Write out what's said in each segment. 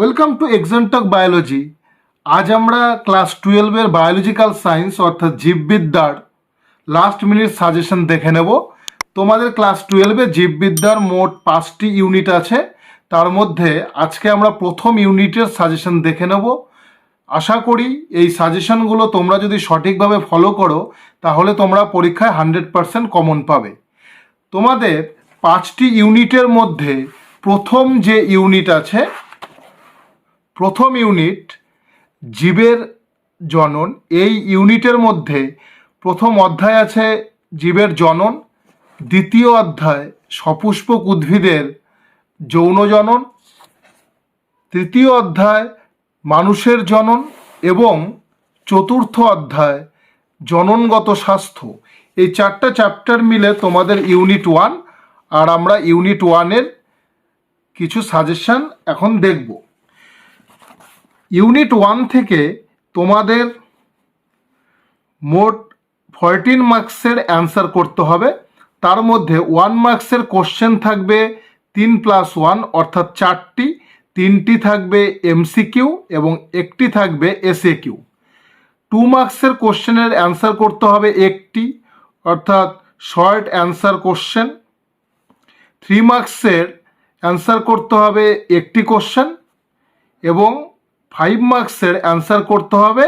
Welcome to এক্সামটক biology আজ আমরা class টুয়েলভের বায়োলজিক্যাল সায়েন্স অর্থাৎ জীববিদ্যার লাস্ট মিনিট সাজেশন দেখে নেব। তোমাদের ক্লাস টুয়েলভে জীববিদ্যার মোট পাঁচটি ইউনিট আছে। তার মধ্যে আজকে আমরা প্রথম ইউনিটের সাজেশন দেখে নেব। আশা করি এই সাজেশনগুলো তোমরা যদি সঠিকভাবে ফলো করো, তাহলে তোমরা পরীক্ষায় হান্ড্রেড পারসেন্ট কমন পাবে। তোমাদের পাঁচটি ইউনিটের মধ্যে প্রথম যে ইউনিট আছে প্রথম ইউনিট জীবের জনন, এই ইউনিটের মধ্যে প্রথম অধ্যায় আছে জীবের জনন, দ্বিতীয় অধ্যায় সপুষ্পক উদ্ভিদের যৌন জনন, তৃতীয় অধ্যায় মানুষের জনন এবং চতুর্থ অধ্যায় জননগত স্বাস্থ্য। এই চারটা চ্যাপ্টার মিলে তোমাদের ইউনিট ওয়ান আর আমরা ইউনিট ওয়ানের কিছু সাজেশন এখন দেখব। ইউনিট ওয়ান থেকে তোমাদের মোট ফরটিন মার্কসের অ্যান্সার করতে হবে। তার মধ্যে ওয়ান মার্কসের কোশ্চেন থাকবে তিন প্লাস ওয়ান, অর্থাৎ চারটি। তিনটি থাকবে এমসিকিউ এবং একটি থাকবে এসএ কিউ টু মার্কসের কোশ্চেনের অ্যান্সার করতে হবে একটি, অর্থাৎ শর্ট অ্যান্সার কোশ্চেন। থ্রি মার্কসের অ্যান্সার করতে হবে একটি কোশ্চেন এবং ফাইভ মার্কসের অ্যান্সার করতে হবে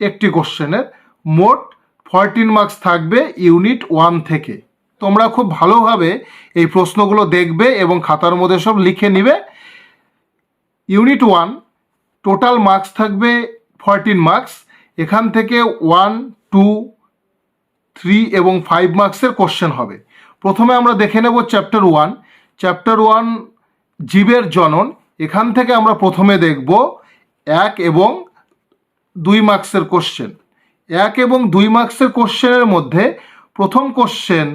একটি কোশ্চেনের মোট ফরটিন মার্কস থাকবে ইউনিট ওয়ান থেকে। তোমরা খুব ভালোভাবে এই প্রশ্নগুলো দেখবে এবং খাতার মধ্যে সব লিখে নিবে। ইউনিট ওয়ান টোটাল মার্কস থাকবে ফরটিন মার্কস এখান থেকে ওয়ান টু থ্রি এবং ফাইভ মার্কসের কোশ্চেন হবে। প্রথমে আমরা দেখে নেব চ্যাপ্টার ওয়ান চ্যাপ্টার ওয়ান জীবের জনন। এখান থেকে আমরা প্রথমে দেখব এক এবং দুই মার্কসের কোশ্চেন এক এবং দুই মার্কসের কোশ্চেনের মধ্যে প্রথম কোশ্চেন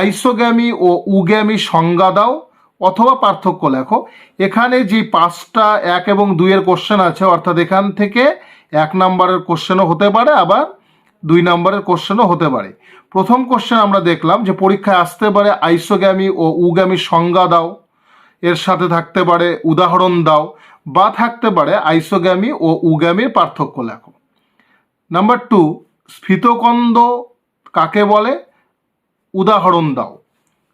আইসোগ্যামি ও উগ্যামি সংজ্ঞা দাও অথবা পার্থক্য লেখো। এখানে যে পাঁচটা এক এবং দুইয়ের কোশ্চেন আছে, অর্থাৎ এখান থেকে এক নাম্বারের কোশ্চেনও হতে পারে, আবার দুই নাম্বারের কোশ্চেনও হতে পারে। প্রথম কোশ্চেন আমরা দেখলাম যে পরীক্ষায় আসতে পারে আইসোগ্যামি ও উগ্যামি সংজ্ঞা দাও, এর সাথে থাকতে পারে উদাহরণ দাও। বা থাকতে পারে আইসোগ্যামি ও উগ্যামির পার্থক্য লেখো। নাম্বার টু স্ফীতকন্দ কাকে বলে? উদাহরণ দাও।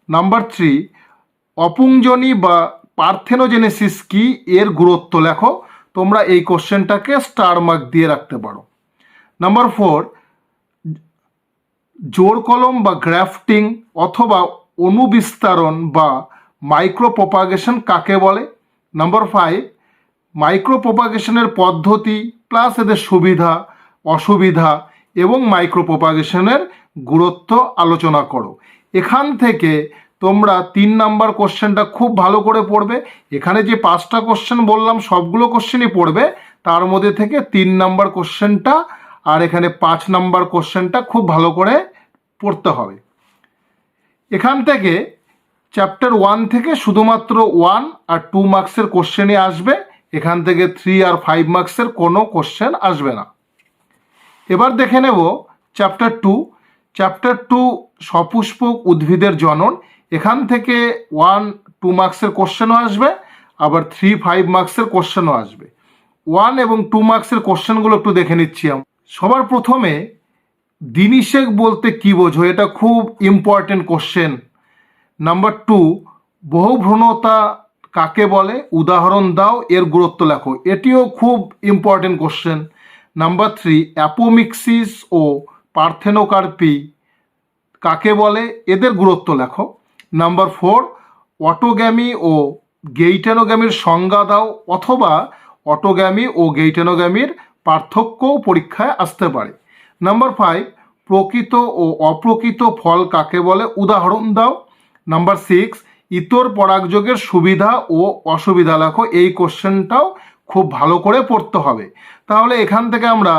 নাম্বার থ্রি অপুঞ্জনী বা পার্থেনোজেনেসিস কি এর গুরুত্ব লেখো? তোমরা এই কোশ্চেনটাকে স্টার মার্ক দিয়ে রাখতে পারো। নাম্বার ফোর জোর কলম বা গ্রাফটিং অথবা অনুবিস্তারণ বা মাইক্রো প্রপাগেশন কাকে বলে? নাম্বার ফাইভ মাইক্রো প্রপাগেশনের পদ্ধতি প্লাস এদের সুবিধা, অসুবিধা এবং মাইক্রো প্রপাগেশনের গুরুত্ব আলোচনা করো। এখান থেকে তোমরা তিন নাম্বার কোশ্চেনটা খুব ভালো করে পড়বে। এখানে যে পাঁচটা কোশ্চেন বললাম, সবগুলো কোশ্চেনই পড়বে। তার মধ্যে থেকে তিন নাম্বার কোশ্চেনটা আর এখানে পাঁচ নাম্বার কোশ্চেনটা খুব ভালো করে পড়তে হবে। এখান থেকে চ্যাপ্টার ওয়ান থেকে শুধুমাত্র ওয়ান আর টু মার্কসের কোশ্চেনই আসবে। এখান থেকে থ্রি আর ফাইভ মার্কসের কোনো কোশ্চেন আসবে না। এবার দেখে নেব চ্যাপ্টার টু চ্যাপ্টার টু সপুষ্পক উদ্ভিদের জনন। এখান থেকে ওয়ান টু মার্কসের কোশ্চেনও আসবে, আবার থ্রি ফাইভ মার্কসের কোশ্চেনও আসবে। ওয়ান এবং টু মার্কসের কোশ্চেনগুলো একটু দেখে নিচ্ছি সবার প্রথমে দিনিশেক বলতে কি বোঝো? এটা খুব ইম্পর্টেন্ট কোশ্চেন নাম্বার টু বহুভ্রণতা কাকে বলে? উদাহরণ দাও, এর গুরুত্ব লেখো। এটিও খুব important question number three apomixis ও পার্থেনোকার্পি কাকে বলে? এদের গুরুত্ব লেখো। নাম্বার ফোর অটোগ্যামি ও গেইটেনোগ্যামির সংজ্ঞা দাও, অথবা অটোগ্যামি ও গেইটেনোগ্যামির পার্থক্যও পরীক্ষায় আসতে পারে। নাম্বার ফাইভ প্রকৃত ও অপ্রকৃত ফল কাকে বলে? উদাহরণ দাও। নাম্বার সিক্স ইতর পরাগযোগের সুবিধা ও অসুবিধা লেখো এই কোশ্চেনটাও খুব ভালো করে পড়তে হবে। তাহলে এখান থেকে আমরা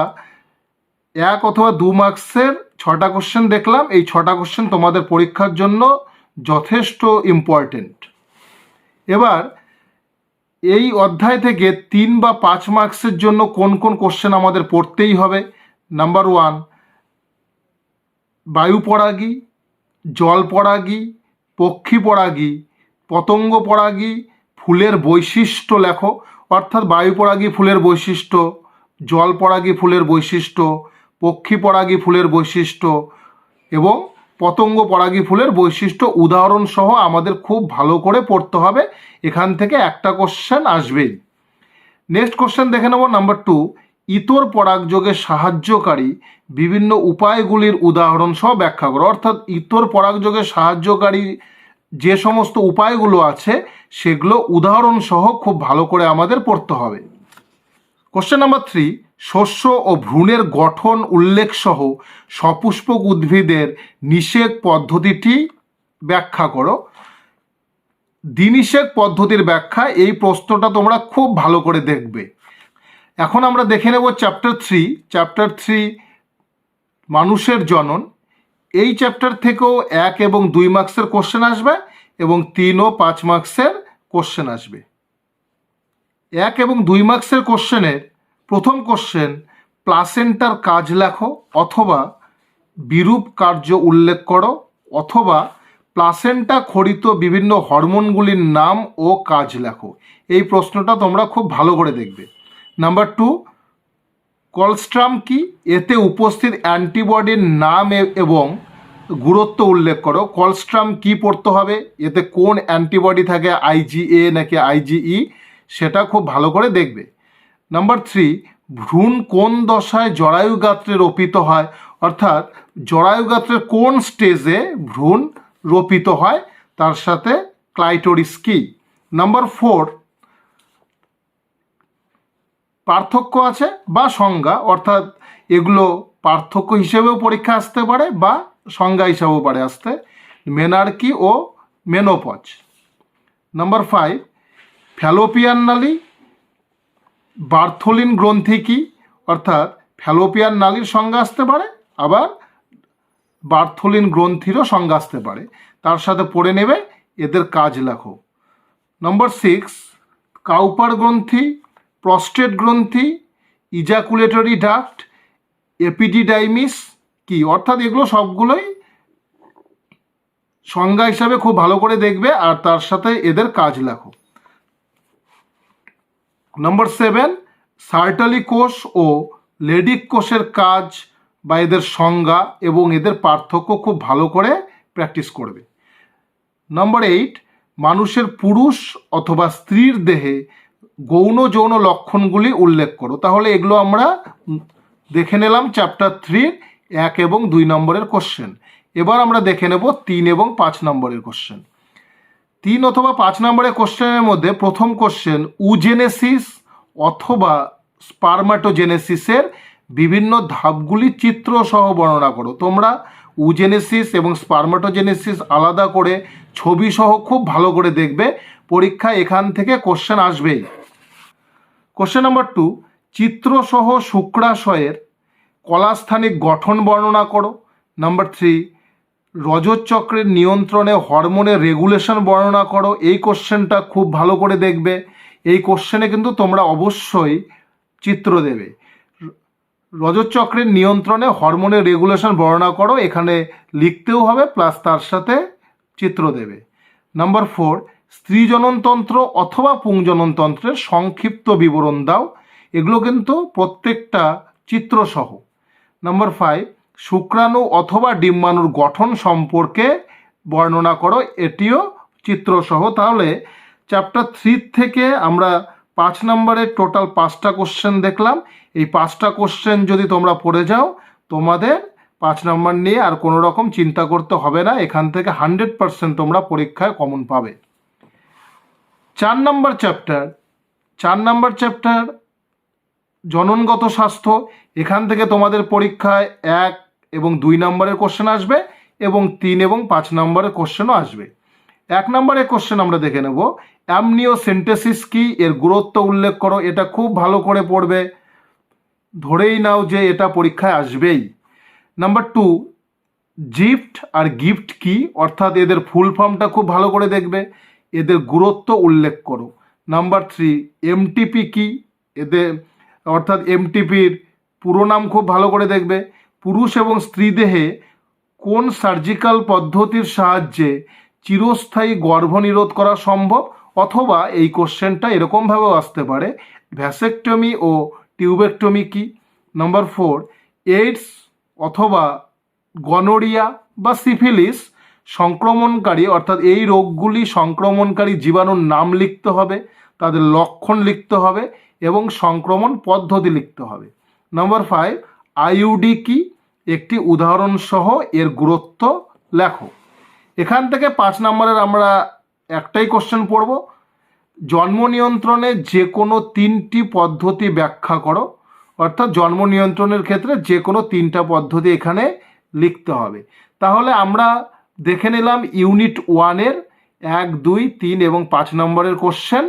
এক অথবা দু মার্কসের ছটা কোশ্চেন দেখলাম। এই ছটা কোশ্চেন তোমাদের পরীক্ষার জন্য যথেষ্ট ইম্পর্টেন্ট এবার এই অধ্যায় থেকে তিন বা পাঁচ মার্কসের জন্য কোন কোন কোশ্চেন আমাদের পড়তেই হবে? নাম্বার ওয়ান বায়ু পরাগী জল পরাগী পক্ষী পরাগী পতঙ্গ পরাগী ফুলের বৈশিষ্ট্য লেখো। অর্থাৎ বায়ু বায়ুপরাগী ফুলের বৈশিষ্ট্য জল জলপরাগী ফুলের বৈশিষ্ট্য পক্ষী পরাগী ফুলের বৈশিষ্ট্য এবং পতঙ্গ পরাগী ফুলের বৈশিষ্ট্য উদাহরণ সহ আমাদের খুব ভালো করে পড়তে হবে। এখান থেকে একটা কোশ্চেন আসবেই। নেক্সট কোশ্চেন দেখে নেব নাম্বার টু ইতর পরাগযোগে সাহায্যকারী বিভিন্ন উপায়গুলির উদাহরণ সহ ব্যাখ্যা করো। অর্থাৎ ইতর পরাগযোগে সাহায্যকারী যে সমস্ত উপায়গুলো আছে, সেগুলো উদাহরণ সহ খুব ভালো করে আমাদের পড়তে হবে। কোশ্চেন নাম্বার থ্রি শস্য ও ভ্রূণের গঠন উল্লেখ সহ সপুষ্পক উদ্ভিদের নিষেক পদ্ধতিটি ব্যাখ্যা করো। দিনিষেক পদ্ধতির ব্যাখ্যা এই প্রশ্নটা তোমরা খুব ভালো করে দেখবে। এখন আমরা দেখে নেব চ্যাপ্টার থ্রি চ্যাপ্টার থ্রি মানুষের জনন। এই চ্যাপ্টার থেকেও এক এবং দুই মার্কসের কোশ্চেন আসবে এবং তিন ও পাঁচ মার্কসের কোশ্চেন আসবে। এক এবং দুই মার্কসের কোশ্চেনের প্রথম কোশ্চেন প্লাসেন্টার কাজ লেখো অথবা বিরূপ কার্য উল্লেখ করো অথবা প্লাসেন্টা খরিত বিভিন্ন হরমোনগুলির নাম ও কাজ লেখো। এই প্রশ্নটা তোমরা খুব ভালো করে দেখবে। নাম্বার টু কলস্ট্রাম কি এতে উপস্থিত অ্যান্টিবডির নাম এবং গুরুত্ব উল্লেখ করো। কলস্ট্রাম কি পড়তে হবে? এতে কোন অ্যান্টিবডি থাকে? আইজিএ নাকি আইজিই সেটা খুব ভালো করে দেখবে। নাম্বার থ্রি ভ্রূণ কোন দশায় জরায়ু গাত্রে রোপিত হয়? অর্থাৎ জরায়ু গাত্রের কোন স্টেজে ভ্রূণ রোপিত হয়? তার সাথে ক্লাইটোরিস কি? নাম্বার ফোর পার্থক্য আছে বা সংজ্ঞা, অর্থাৎ এগুলো পার্থক্য হিসেবেও পরীক্ষা আসতে পারে বা সংজ্ঞা হিসাবেও পারে আসতে। মেনার্কি ও মেনোপজ। নাম্বার ফাইভ ফ্যালোপিয়ান নালী, বার্থোলিন গ্রন্থি কি? অর্থাৎ ফ্যালোপিয়ান নালীর সংজ্ঞা আসতে পারে, আবার বার্থোলিন গ্রন্থিরও সংজ্ঞা আসতে পারে। তার সাথে পড়ে নেবে, এদের কাজ লেখো। নম্বর সিক্স কাউপার গ্রন্থি প্রস্টেট গ্রন্থি ইজাকুলেটরি ডাক্ট এপিডিডাইমিস কি? অর্থাৎ এগুলো সবগুলোই সংজ্ঞা হিসাবে খুব ভালো করে দেখবে আর তার সাথে এদের কাজ লেখো। নম্বর সেভেন সার্টালি কোষ ও লেডিক কোষের কাজ বা এদের সংজ্ঞা এবং এদের পার্থক্য খুব ভালো করে প্র্যাকটিস করবে। নম্বর এইট মানুষের পুরুষ অথবা স্ত্রীর দেহে গৌণ যৌন লক্ষণগুলি উল্লেখ করো। তাহলে এগুলো আমরা দেখে নিলাম চ্যাপ্টার থ্রির এক এবং দুই নম্বরের কোশ্চেন এবার আমরা দেখে নেব তিন এবং পাঁচ নম্বরের কোশ্চেন তিন অথবা পাঁচ নম্বরের কোশ্চেনের মধ্যে প্রথম কোশ্চেন উজেনেসিস অথবা স্পার্মাটোজেনেসিসের বিভিন্ন ধাপগুলি চিত্র সহ বর্ণনা করো। তোমরা উজেনেসিস এবং স্পার্মাটোজেনেসিস আলাদা করে ছবি সহ খুব ভালো করে দেখবে। পরীক্ষা এখান থেকে কোশ্চেন আসবেই। কোশ্চেন নাম্বার টু চিত্রসহ শুক্রাশয়ের কলাস্থানিক গঠন বর্ণনা করো। নাম্বার থ্রি রজত চক্রের নিয়ন্ত্রণে হরমোনের রেগুলেশন বর্ণনা করো। এই কোশ্চেনটা খুব ভালো করে দেখবে। এই কোশ্চেনে কিন্তু তোমরা অবশ্যই চিত্র দেবে। রজত চক্রের নিয়ন্ত্রণে হরমোনের রেগুলেশন বর্ণনা করো। এখানে লিখতেও হবে প্লাস তার সাথে চিত্র দেবে। নাম্বার ফোর স্ত্রী জননতন্ত্র অথবা পুংজননতন্ত্রের সংক্ষিপ্ত বিবরণ দাও। এগুলো কিন্তু প্রত্যেকটা চিত্রসহ। নাম্বার ফাইভ শুক্রাণু অথবা ডিম্বাণুর গঠন সম্পর্কে বর্ণনা করো। এটিও চিত্রসহ। তাহলে চ্যাপ্টার থ্রি থেকে আমরা পাঁচ নম্বরের টোটাল পাঁচটা কোশ্চেন দেখলাম। এই পাঁচটা কোশ্চেন যদি তোমরা পড়ে যাও, তোমাদের পাঁচ নম্বর নিয়ে আর কোনো রকম চিন্তা করতে হবে না। এখান থেকে হান্ড্রেড পার্সেন্ট তোমরা পরীক্ষায় কমন পাবে। চার নম্বর চ্যাপ্টার চার নম্বর চ্যাপ্টার জননগত স্বাস্থ্য, এখান থেকে তোমাদের পরীক্ষায় এক এবং দুই নম্বরের কোশ্চেন আসবে এবং তিন এবং পাঁচ নম্বরের কোশ্চেনও আসবে। এক নম্বরের কোশ্চেন আমরা দেখে নেব। অ্যামনিও সিনটেসিস কি? এর গুরুত্ব উল্লেখ করো, এটা খুব ভালো করে পড়বে। ধরেই নাও যে এটা পরীক্ষায় আসবেই। নাম্বার টু জিফট আর গিফট কি? অর্থাৎ এদের ফুল ফর্মটা খুব ভালো করে দেখবে। এদের গুরুত্ব উল্লেখ করো। নাম্বার থ্রি এমটিপি কি? এদের, অর্থাৎ এমটিপির পুরো নাম খুব ভালো করে দেখবে। পুরুষ এবং স্ত্রী দেহে কোন সার্জিক্যাল পদ্ধতির সাহায্যে চিরস্থায়ী গর্ভনিরোধ করা সম্ভব? অথবা এই কোশ্চেনটা এরকমভাবেও আসতে পারে। ভ্যাসেকটমি ও টিউবেকটমি কি? নাম্বার ফোর এইডস অথবা গনোরিয়া বা সিফিলিস সংক্রমণকারী, অর্থাৎ এই রোগগুলি সংক্রমণকারী জীবাণুর নাম লিখতে হবে, তাদের লক্ষণ লিখতে হবে এবং সংক্রমণ পদ্ধতি লিখতে হবে। নম্বর ফাইভ আইউডি কি? একটি উদাহরণ সহ এর গুরুত্ব লেখো। এখান থেকে পাঁচ নম্বরের আমরা একটাই কোশ্চেন পড়ব। জন্ম নিয়ন্ত্রণে যে কোনো তিনটি পদ্ধতি ব্যাখ্যা করো, অর্থাৎ জন্ম নিয়ন্ত্রণের ক্ষেত্রে যে কোনো তিনটা পদ্ধতি এখানে লিখতে হবে। তাহলে আমরা দেখে নিলাম ইউনিট ওয়ানের এক, দুই, তিন এবং পাঁচ নম্বরের কোশ্চেন।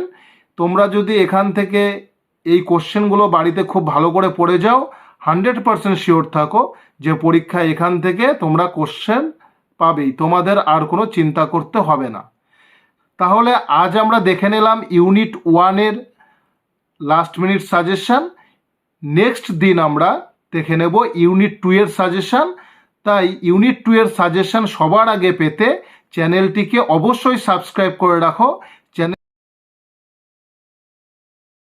তোমরা যদি এখান থেকে এই কোশ্চেনগুলো বাড়িতে খুব ভালো করে পড়ে যাও, হান্ড্রেড পারসেন্ট শিওর থাকো যে পরীক্ষা এখান থেকে তোমরা কোশ্চেন পাবেই, তোমাদের আর কোনো চিন্তা করতে হবে না। তাহলে আজ আমরা দেখে নিলাম ইউনিট ওয়ানের লাস্ট মিনিট সাজেশান নেক্সট দিন আমরা দেখে নেব ইউনিট টু এর সাজেশন তাই ইউনিট টু এর সাজেশন সবার আগে পেতে চ্যানেলটিকে অবশ্যই সাবস্ক্রাইব করে রাখো।